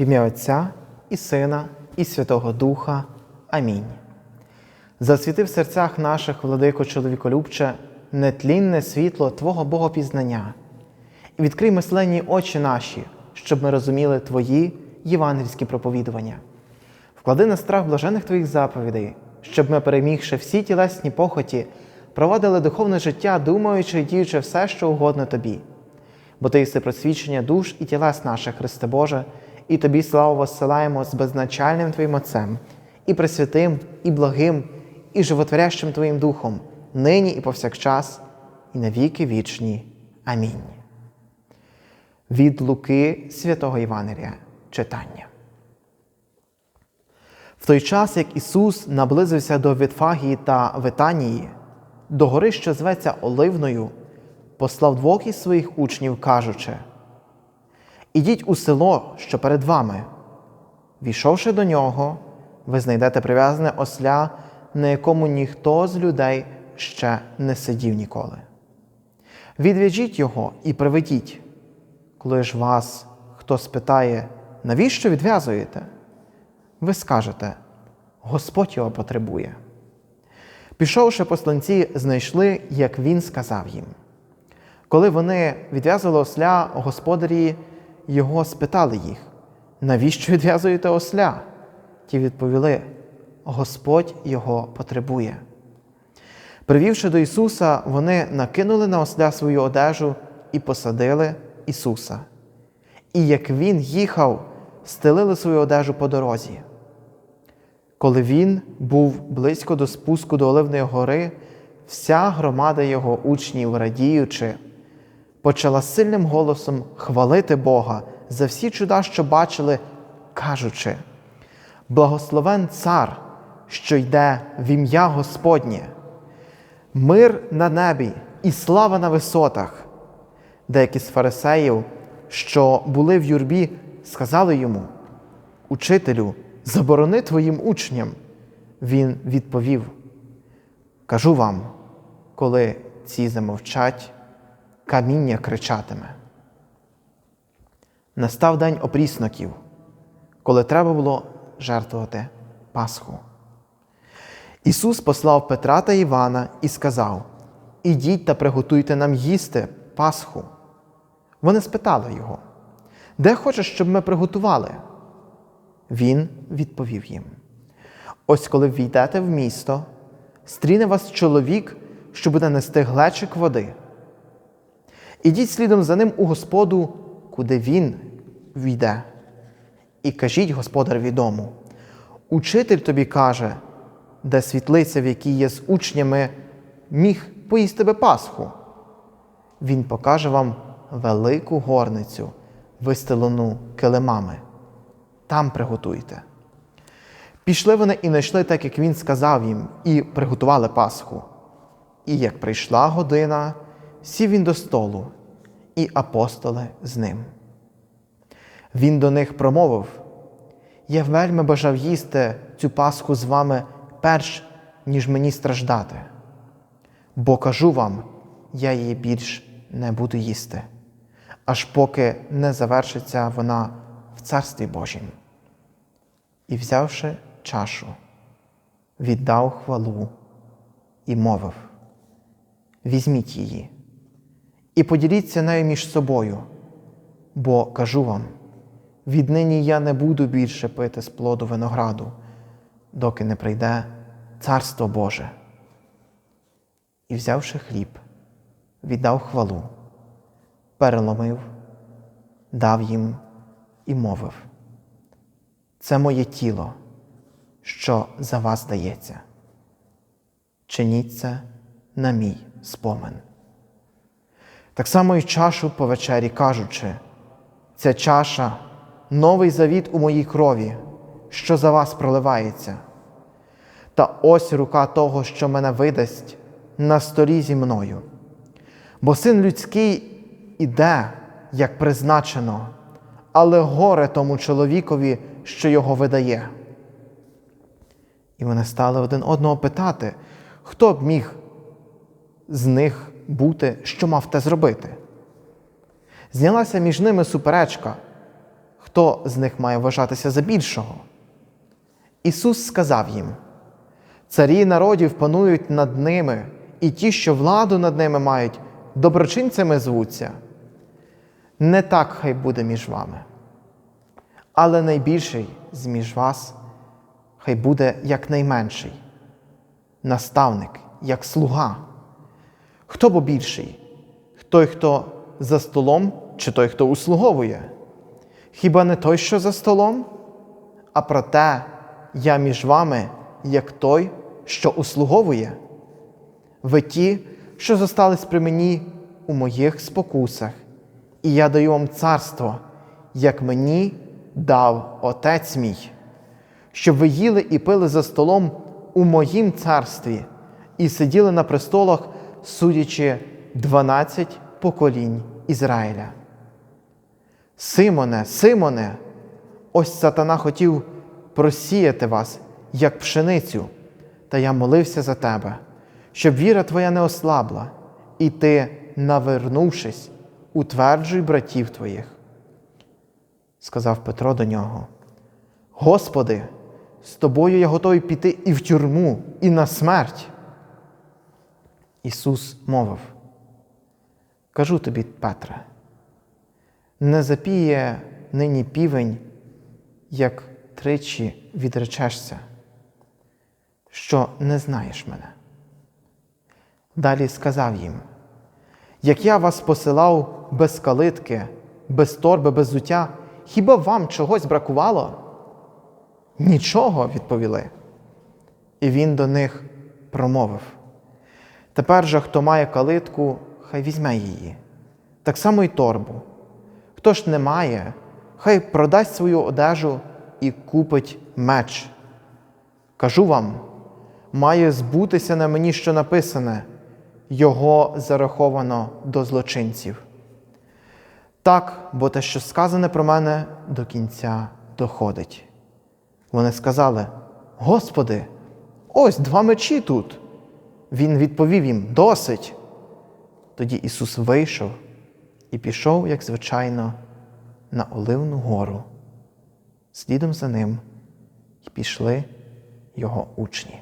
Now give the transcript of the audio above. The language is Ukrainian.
В ім'я Отця і Сина, і Святого Духа. Амінь. Засвіти в серцях наших, владико чоловіколюбче, нетлінне світло Твого Богопізнання, і відкрий мисленні очі наші, щоб ми розуміли Твої євангельські проповідування. Вклади на страх блажених Твоїх заповідей, щоб ми, перемігши всі тілесні похоті, провадили духовне життя, думаючи і діючи все, що угодно Тобі. Бо Ти єси просвічення душ і тілес наших, Христе Боже, і Тобі славу воссилаємо з безначальним Твоїм Отцем, і пресвятим, і благим, і животворящим Твоїм Духом, нині і повсякчас, і на віки вічні. Амінь. Від Луки Святого Євангелія читання. В той час, як Ісус наблизився до Вітфагії та Витанії, до гори, що зветься Оливною, послав двох із своїх учнів, кажучи: Ідіть у село, що перед вами. Війшовши до нього, ви знайдете прив'язане осля, на якому ніхто з людей ще не сидів ніколи. Відв'яжіть його і приведіть. Коли ж вас хто спитає, навіщо відв'язуєте? Ви скажете, Господь його потребує. Пішовши посланці, знайшли, як він сказав їм. Коли вони відв'язали осля, господарі його спитали їх, навіщо відв'язуєте осля? Ті відповіли, Господь його потребує. Привівши до Ісуса, вони накинули на осля свою одежу і посадили Ісуса. І як Він їхав, стелили свою одежу по дорозі. Коли він був близько до спуску до Оливної гори, вся громада його учнів, радіючи, почала сильним голосом хвалити Бога за всі чуда, що бачили, кажучи: Благословен цар, що йде в ім'я Господнє, мир на небі і слава на висотах. Деякі з фарисеїв, що були в юрбі, сказали йому: Учителю, заборони твоїм учням. Він відповів: Кажу вам, коли ці замовчать, каміння кричатиме. Настав день опрісноків, коли треба було жертвувати Пасху. Ісус послав Петра та Івана і сказав: Ідіть та приготуйте нам їсти Пасху. Вони спитали його, де хочеш, щоб ми приготували? Він відповів їм: Ось коли війдете в місто, стріне вас чоловік, що буде нести глечик води. Ідіть слідом за ним у Господу, куди він війде, і кажіть господареві дому. Учитель тобі каже, де світлиця, в якій є з учнями, міг поїсти би Пасху. Він покаже вам велику горницю, вистелену килимами. Там приготуйте. Пішли вони і знайшли так, як він сказав їм, і приготували Пасху. І як прийшла година, сів він до столу, і апостоли з ним. Він до них промовив: Я вельми бажав їсти цю Пасху з вами перш, ніж мені страждати. Бо кажу вам, я її більш не буду їсти, аж поки не завершиться вона в Царстві Божім. І, взявши чашу, віддав хвалу і мовив: Візьміть її і поділіться нею між собою, бо кажу вам, віднині я не буду більше пити з плоду винограду, доки не прийде Царство Боже. І, взявши хліб, віддав хвалу, переломив, дав їм і мовив. Це моє тіло, що за вас дається. Чиніть це на мій спомин. Так само і чашу по вечері, кажучи, ця чаша новий завіт у моїй крові, що за вас проливається. Та ось рука того, що мене видасть, на столі зі мною. Бо син людський іде, як призначено, але горе тому чоловікові, що його видає. І вони стали один одного питати, хто б міг з них бути, що мав те зробити. Знялася між ними суперечка, хто з них має вважатися за більшого? Ісус сказав їм: Царі народів панують над ними, і ті, що владу над ними мають, доброчинцями звуться. Не так хай буде між вами. Але найбільший з між вас хай буде як найменший, наставник, як слуга. Хто бо більший? Той, хто за столом, чи той, хто услуговує? Хіба не той, що за столом? А проте я між вами, як той, що услуговує. Ви ті, що зостались при мені у моїх спокусах, і я даю вам царство, як мені дав Отець мій, щоб ви їли і пили за столом у моїм царстві і сиділи на престолах, судячи дванадцять поколінь Ізраїля. Симоне, Симоне, ось сатана хотів просіяти вас, як пшеницю, та я молився за тебе, щоб віра твоя не ослабла, і ти, навернувшись, утверджуй братів твоїх. Сказав Петро до нього: Господи, з тобою я готовий піти і в тюрму, і на смерть. Ісус мовив: Кажу тобі, Петре, не запіє нині півень, як тричі відречешся, що не знаєш мене. Далі сказав їм: Як я вас посилав без калитки, без торби, без зуття, хіба вам чогось бракувало? Нічого, відповіли. І він до них промовив. Тепер же, хто має калитку, хай візьме її, так само й торбу. Хто ж не має, хай продасть свою одежу і купить меч. Кажу вам, має збутися на мені, що написане, його зараховано до злочинців. Так, бо те, що сказане про мене, до кінця доходить. Вони сказали: Господи, ось два мечі тут. Він відповів їм досить. Тоді Ісус вийшов і пішов, як звичайно, на Оливну гору. Слідом за ним і пішли його учні.